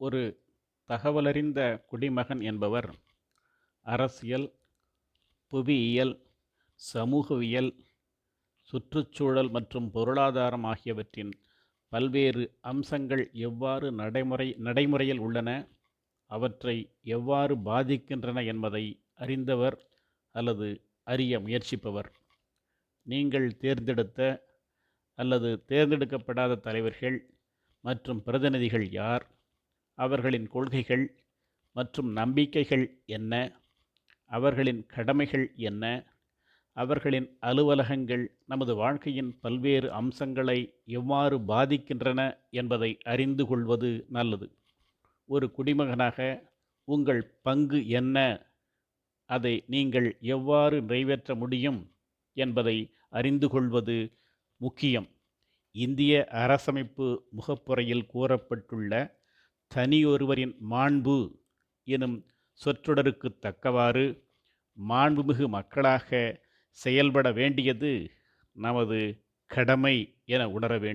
ஒரு தகவலறிந்த குடிமகன் என்பவர் அரசியல் புவியியல் சமூகவியல் சுற்றுச்சூழல் மற்றும் பொருளாதாரம் ஆகியவற்றின் பல்வேறு அம்சங்கள் எவ்வாறு நடைமுறை நடைமுறையில் உள்ளன அவற்றை எவ்வாறு பாதிக்கின்றன என்பதை அறிந்தவர் அல்லது அறிய முயற்சிப்பவர். நீங்கள் தேர்ந்தெடுத்த அல்லது தேர்ந்தெடுக்கப்படாத தலைவர்கள் மற்றும் பிரதிநிதிகள் யார்? அவர்களின் கொள்கைகள் மற்றும் நம்பிக்கைகள் என்ன? அவர்களின் கடமைகள் என்ன? அவர்களின் அலுவலகங்கள் நமது வாழ்க்கையின் பல்வேறு அம்சங்களை எவ்வாறு பாதிக்கின்றன என்பதை அறிந்து கொள்வது நல்லது. ஒரு குடிமகனாக உங்கள் பங்கு என்ன? அதை நீங்கள் எவ்வாறு நிறைவேற்ற முடியும் என்பதை அறிந்து கொள்வது முக்கியம். இந்திய அரசமைப்பு முகப்புரையில் கூறப்பட்டுள்ள தனியொருவரின் மாண்பு எனும் சொற்றொடருக்கு தக்கவாறு மாண்புமிகு மக்களாக செயல்பட வேண்டியது நமது கடமை என உணர வேண்டும்.